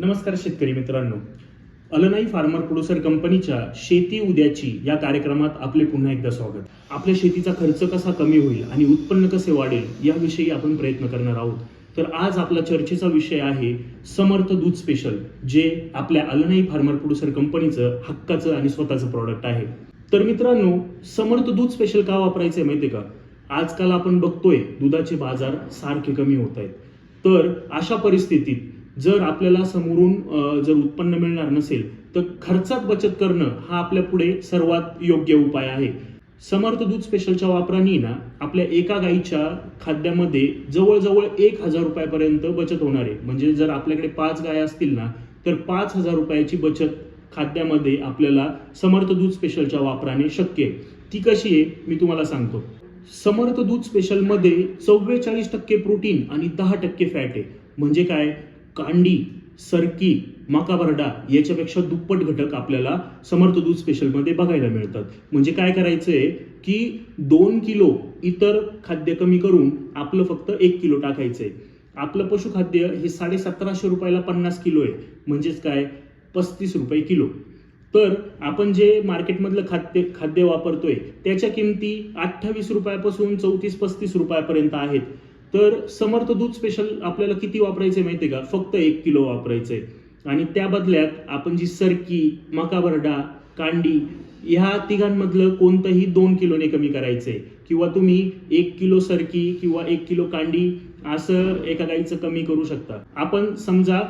नमस्कार शेतकरी मित्रांनो. अलनाई फार्मर प्रोड्युसर कंपनीच्या शेती उद्याची या कार्यक्रमात आपले पुन्हा एकदा स्वागत. आपल्या शेतीचा खर्च कसा कमी होईल आणि उत्पन्न कसे वाढेल याविषयी आपण प्रयत्न करणार आहोत. तर आज आपला चर्चेचा विषय आहे समर्थ दूध स्पेशल जे आपल्या अलनाई फार्मर प्रोड्युसर कंपनीचं हक्काचं आणि स्वतःचं प्रॉडक्ट आहे. तर मित्रांनो समर्थ दूध स्पेशल का वापरायचं माहितीये का? आजकाल आपण बघतोय दुधाचे बाजार सारखे कमी होत आहेत. तर अशा परिस्थितीत जर आपल्याला समोरून जर उत्पन्न मिळणार नसेल तर खर्चात बचत करणं हा आपल्या पुढे सर्वात योग्य उपाय आहे. समर्थ दूध स्पेशलच्या वापराने ना आपल्या एका गाईच्या खाद्यामध्ये जवळजवळ एक हजार रुपयापर्यंत बचत होणार आहे. म्हणजे जर आपल्याकडे पाच गाय असतील ना तर पाच हजार रुपयाची बचत खाद्यामध्ये आपल्याला समर्थ दूध स्पेशलच्या वापराने शक्य आहे. ती कशी आहे? मी तुम्हाला सांगतो. समर्थ दूध स्पेशलमध्ये चव्वेचाळीस टक्के प्रोटीन आणि दहा टक्के फॅट आहे. म्हणजे काय? कांडी सरकी मकाबरडा याच्यापेक्षा दुप्पट घटक आपल्याला समर्थ दूध स्पेशलमध्ये बघायला मिळतात. म्हणजे काय करायचंय की दोन किलो इतर खाद्य कमी करून आपलं फक्त एक किलो टाकायचंय. आपलं पशुखाद्य हे साडे सतराशे रुपयाला पन्नास किलो आहे. म्हणजेच काय? पस्तीस रुपये किलो. तर आपण जे मार्केटमधलं खाद्य खाद्य वापरतोय त्याच्या किमती अठ्ठावीस रुपयापासून चौतीस पस्तीस रुपयापर्यंत आहेत. तर समर्थ दूध स्पेशल आपल्याला किती वापरायचं माहिती आहे का? फक्त एक किलो वापरायचं आहे आणि त्या बदल्यात आपण जी सरकी मकाबरडा कांडी ह्या तिघांमधलं कोणतंही दोन किलोने कमी करायचंय. किंवा तुम्ही एक किलो सरकी किंवा एक किलो कांडी असं एका गाईचं कमी करू शकता. आपण समजा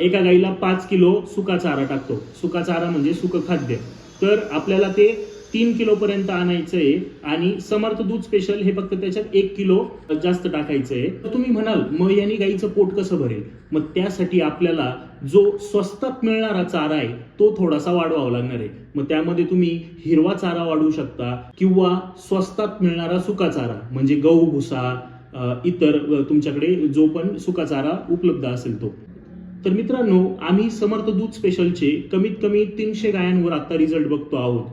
एका गाईला पाच किलो सुका चारा टाकतो. सुका चारा म्हणजे सुक खाद्य. तर आपल्याला ते तीन किलोपर्यंत आणायचंय आणायचं आहे आणि समर्थ दूध स्पेशल हे फक्त त्याच्यात एक किलो जास्त टाकायचं आहे तर तुम्ही म्हणाल मग यांनी गाईचं पोट कसं भरेल? मग त्यासाठी आपल्याला जो स्वस्तात मिळणारा चारा आहे तो थोडासा वाढवावा लागणार आहे. मग त्यामध्ये तुम्ही हिरवा चारा वाढवू शकता किंवा स्वस्तात मिळणारा सुका चारा म्हणजे गहू भुसा इतर तुमच्याकडे जो पण सुका चारा उपलब्ध असेल तो. तर मित्रांनो आम्ही समर्थ दूध स्पेशलचे कमीत कमी तीनशे गायांवर आता रिझल्ट बघतो आहोत.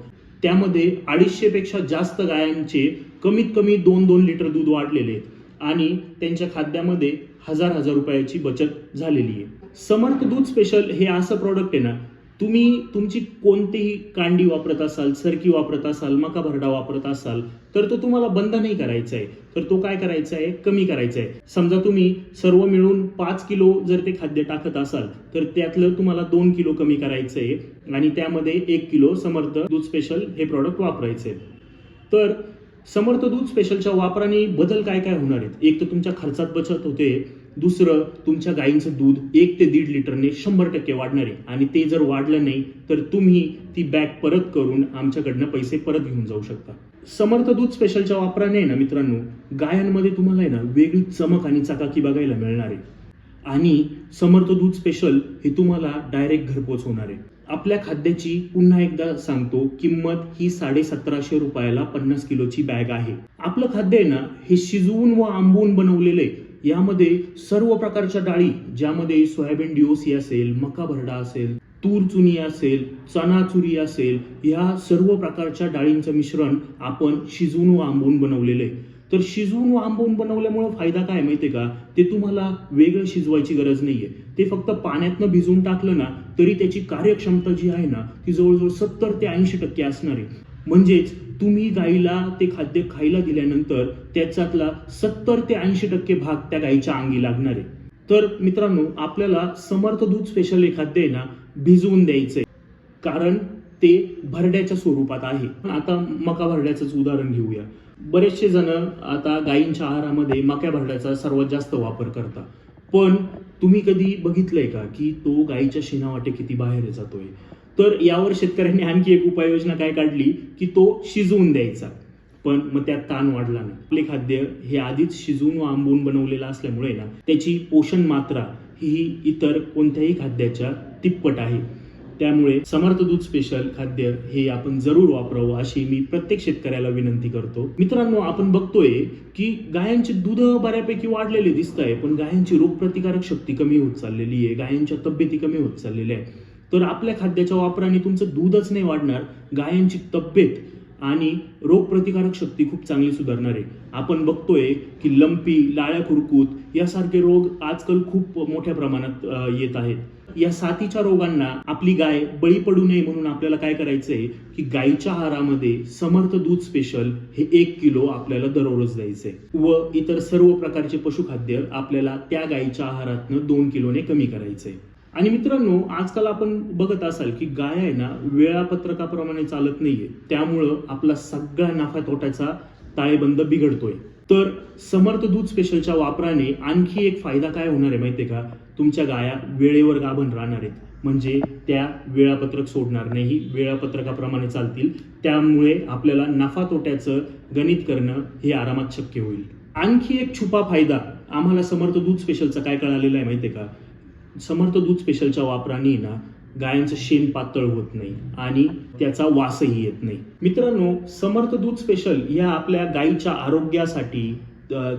त्यामध्ये अडीचशेपेक्षा जास्त गायांचे कमीत कमी दोन दोन लिटर दूध वाढलेले आहेत. आणि त्यांच्या खाद्यामध्ये हजार हजार रुपयाची बचत झालेली आहे. समर्थ दूध स्पेशल हे असं प्रॉडक्ट आहे ना तुम्ही तुमची कोणतीही कांडी वापरत असाल सरकी वापरत असाल मका भरडा वापरत असाल तर तो तुम्हाला बंद नाही करायचा आहे तर तो काय करायचा आहे कमी करायचा आहे समजा तुम्ही सर्व मिळून पाच किलो जर ते खाद्य टाकत असाल तर त्यातलं तुम्हाला दोन किलो कमी करायचं आहे आणि त्यामध्ये एक किलो समर्थ दूध स्पेशल हे प्रॉडक्ट वापरायचे तर समर्थ दूध स्पेशलच्या वापराने बदल काय काय होणार आहेत? एक तर तुमच्या खर्चात बचत होते दुसरं तुमच्या गायींचं दूध एक ते दीड लिटरने शंभर टक्के वाढणार आहे. आणि ते जर वाढलं नाही तर तुम्ही ती बॅग परत करून आमच्याकडनं पैसे परत घेऊन जाऊ शकता. समर्थ दूध स्पेशलच्या वापराने ना मित्रांनो गायांमध्ये तुम्हाला आहे ना वेगळी चमक आणि चकाकी बघायला मिळणार आहे. आणि समर्थ दूध स्पेशल हे तुम्हाला डायरेक्ट घरपोच होणार आहे. आपल्या खाद्याची पुन्हा एकदा सांगतो किंमत ही साडे सतराशे रुपयाला पन्नास किलोची बॅग आहे. आपलं खाद्य आहे ना हे शिजवून व आंबवून बनवलेलं आहे. यामध्ये सर्व प्रकारच्या डाळी ज्यामध्ये सोयाबीन डिओसी असेल मका भरडा असेल तूर चुनी असेल चना चुरी असेल या सर्व प्रकारच्या डाळींचं मिश्रण आपण शिजवून व आंबवून बनवलेलं आहे. तर शिजवून व आंबवून बनवल्यामुळे फायदा काय माहिती का? ते तुम्हाला वेगळं शिजवायची गरज नाहीये. ते फक्त पाण्यातनं भिजवून टाकलं ना तरी त्याची कार्यक्षमता जी आहे ना ती जवळजवळ सत्तर ते ऐंशी टक्के असणार आहे. म्हणजेच तुम्ही गाईला ते खाद्य खायला दिल्यानंतर त्याच्यातला सत्तर ते ऐंशी टक्के भाग त्या गाईच्या अंगी लागणार आहे. तर मित्रांनो आपल्याला समर्थ दूध स्पेशल हे खाद्य आहे ना भिजवून द्यायचंय. कारण ते भरड्याच्या स्वरूपात आहे. आता मका भरड्याचंच उदाहरण घेऊया. बरेचसे जण आता गायींच्या आहारामध्ये मक्या भरड्याचा सर्वात जास्त वापर करतात. पण तुम्ही कधी बघितलंय का की तो गायीच्या शेणावाटे किती बाहेर जातोय? तर यावर शेतकऱ्यांनी आणखी एक उपाययोजना काय काढली की तो शिजवून द्यायचा. पण मग त्यात ताण वाढला नाही. आपले खाद्य हे आधीच शिजवून व आंबून बनवलेलं असल्यामुळे ना त्याची पोषण मात्रा ही इतर कोणत्याही खाद्याच्या तिप्पट आहे. त्यामुळे समर्थ दूध स्पेशल खाद्य हे आपण जरूर वापरावं अशी मी प्रत्येक शेतकऱ्याला विनंती करतो. मित्रांनो आपण बघतोय की गायांचे दूध बऱ्यापैकी वाढलेले दिसत आहे पण गायांची रोगप्रतिकारक शक्ती कमी होत चाललेली आहे गायांच्या तब्येती कमी होत चाललेल्या आहे तर आपल्या खाद्याच्या वापराने तुमचं दूधच नाही वाढणार गायांची तब्येत आणि रोगप्रतिकारक शक्ती खूप चांगली सुधारणार आहे. आपण बघतोय की लंपी लाळ्या खुरकूत यासारखे रोग आजकाल खूप मोठ्या प्रमाणात येत आहेत. या साथीच्या रोगांना आपली गाय बळी पडू नये म्हणून आपल्याला काय करायचंय की गायीच्या आहारामध्ये समर्थ दूध स्पेशल हे एक किलो आपल्याला दररोज द्यायचंय. व इतर सर्व प्रकारचे पशुखाद्य आपल्याला त्या गायीच्या आहारातनं दोन किलोने कमी करायचंय. आणि मित्रांनो आजकाल आपण बघत असाल की गाय आहे ना वेळापत्रकाप्रमाणे चालत नाहीये. त्यामुळं आपला सगळा नफा तोट्याचा ताळेबंद बिघडतोय. तर समर्थ दूध स्पेशलच्या वापराने आणखी एक फायदा काय होणार आहे माहितीये का? तुमच्या गाया वेळेवर गाभण राहणार आहेत. म्हणजे त्या वेळापत्रक सोडणार नाही वेळापत्रकाप्रमाणे चालतील. त्यामुळे आपल्याला नफा तोट्याचं गणित करणं हे आरामात शक्य होईल. आणखी एक छुपा फायदा आम्हाला समर्थ दूध स्पेशलचा काय कळालेला आहे माहितीये का? समर्थ दूध स्पेशलच्या वापराने ना गायांचं शेण पातळ होत नाही आणि त्याचा वासही येत नाही. मित्रांनो समर्थ दूध स्पेशल या आपल्या गायीच्या आरोग्यासाठी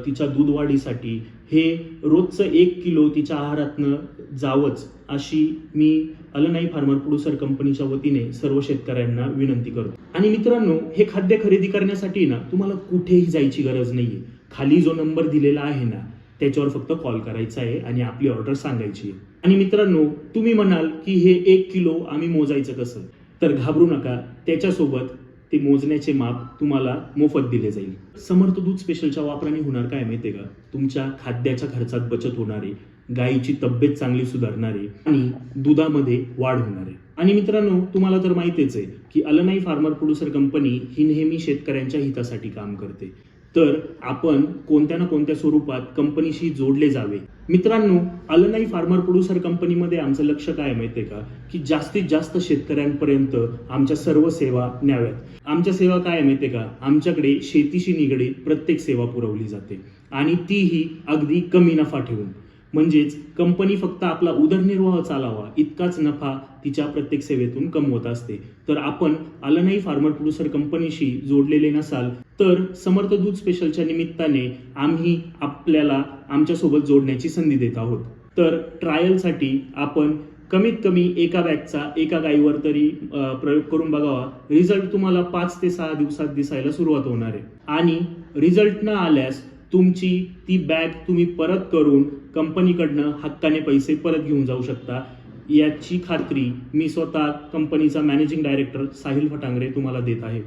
तिच्या दूध वाढीसाठी हे रोजचं एक किलो तिच्या आहारातनं जावंच अशी मी अलनाई फार्मर प्रोड्युसर कंपनीच्या वतीने सर्व शेतकऱ्यांना विनंती करतो. आणि मित्रांनो हे खाद्य खरेदी करण्यासाठी ना तुम्हाला कुठेही जायची गरज नाहीये. खाली जो नंबर दिलेला आहे ना त्याच्यावर फक्त कॉल करायचा आहे आणि आपली ऑर्डर सांगायची आहे. आणि मित्रांनो तुम्ही म्हणाल की हे एक किलो आम्ही मोजायचं कसं? तर घाबरू नका त्याच्यासोबत ते मोजण्याचे माप तुम्हाला मोफत दिले जाईल. समर्थ दूध स्पेशलच्या वापराने होणार काय माहितीये का? तुमच्या खाद्याच्या खर्चात बचत होणारे गाईची गायीची तब्येत चांगली सुधारणारे आणि दुधामध्ये वाढ होणारे. आणि मित्रांनो तुम्हाला तर माहितीच आहे की अलनाई फार्मर प्रोड्युसर कंपनी ही नेहमी शेतकऱ्यांच्या हितासाठी काम करते. तर आपण कोणत्या ना कोणत्या स्वरूपात कंपनीशी जोडले जावे? मित्रांनो अलनाई फार्मर प्रोड्युसर कंपनीमध्ये आमचं लक्ष काय आहे माहितीये का? की जास्तीत जास्त शेतकऱ्यांपर्यंत आमच्या सर्व सेवा न्याव्यात. आमच्या सेवा काय आहे माहितीये का? आमच्याकडे शेतीशी निगडीत प्रत्येक सेवा पुरवली जाते. आणि तीही अगदी कमी नफा ठेवून. म्हणजेच कंपनी फक्त आपला उदरनिर्वाह चालावा इतकाच नफा तिच्या प्रत्येक सेवेतून कमवत असते. तर आपण अलनाई फार्मर प्रोड्युसर कंपनीशी जोडलेले नसाल तर समर्थ दूध स्पेशलच्या निमित्ताने आम्ही आपल्याला आमच्यासोबत जोडण्याची संधी देत आहोत. तर ट्रायलसाठी आपण कमीत कमी एका बॅगचा एका गाईवर तरी प्रयोग करून बघावा. रिझल्ट तुम्हाला पाच ते सहा दिवसात दिसायला सुरुवात होणार आहे. आणि रिझल्ट न आल्यास तुमची ती बॅग तुम्ही परत करून कंपनीकडनं हक्काने पैसे परत घेऊन जाऊ शकता. याची खात्री मी स्वतः कंपनीचा मॅनेजिंग डायरेक्टर साहिल फटांगरे तुम्हाला देत आहे.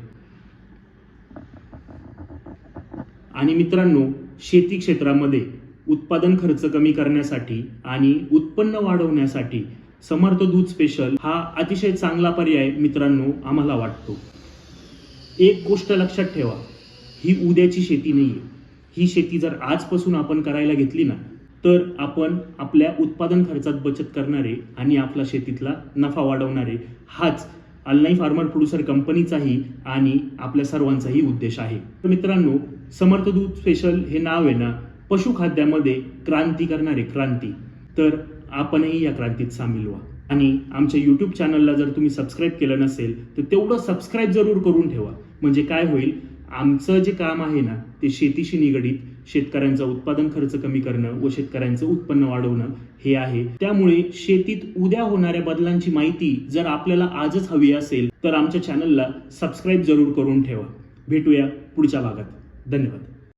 आणि मित्रांनो शेती क्षेत्रामध्ये उत्पादन खर्च कमी करण्यासाठी आणि उत्पन्न वाढवण्यासाठी समर्थ दूध स्पेशल हा अतिशय चांगला पर्याय मित्रांनो आम्हाला वाटतो. एक गोष्ट लक्षात ठेवा ही उद्याची शेती नाही आहे ही शेती जर आजपासून आपण करायला घेतली ना तर आपण आपल्या उत्पादन खर्चात बचत करणारे आणि आपला शेतीतला नफा वाढवणारे हाच अल्नाई फार्मर प्रोड्युसर कंपनीचाही आणि आपल्या सर्वांचाही उद्देश आहे. तर मित्रांनो समर्थ दूध स्पेशल हे नाव आहे ना पशुखाद्यामध्ये क्रांती करणारे क्रांती. तर आपणही या क्रांतीत सामील व्हा. आणि आमच्या यूट्यूब चॅनलला जर तुम्ही सबस्क्राईब केलं नसेल तर तेवढं सबस्क्राईब जरूर करून ठेवा. म्हणजे काय होईल? आमचं जे काम आहे ना ते शेतीशी निगडीत शेतकऱ्यांचा उत्पादन खर्च कमी करणं व शेतकऱ्यांचं उत्पन्न वाढवणं हे आहे. त्यामुळे शेतीत उद्या होणाऱ्या बदलांची माहिती जर आपल्याला आजच हवी असेल तर आमच्या चॅनलला सबस्क्राईब जरूर करून ठेवा. भेटूया पुढच्या भागात. धन्यवाद.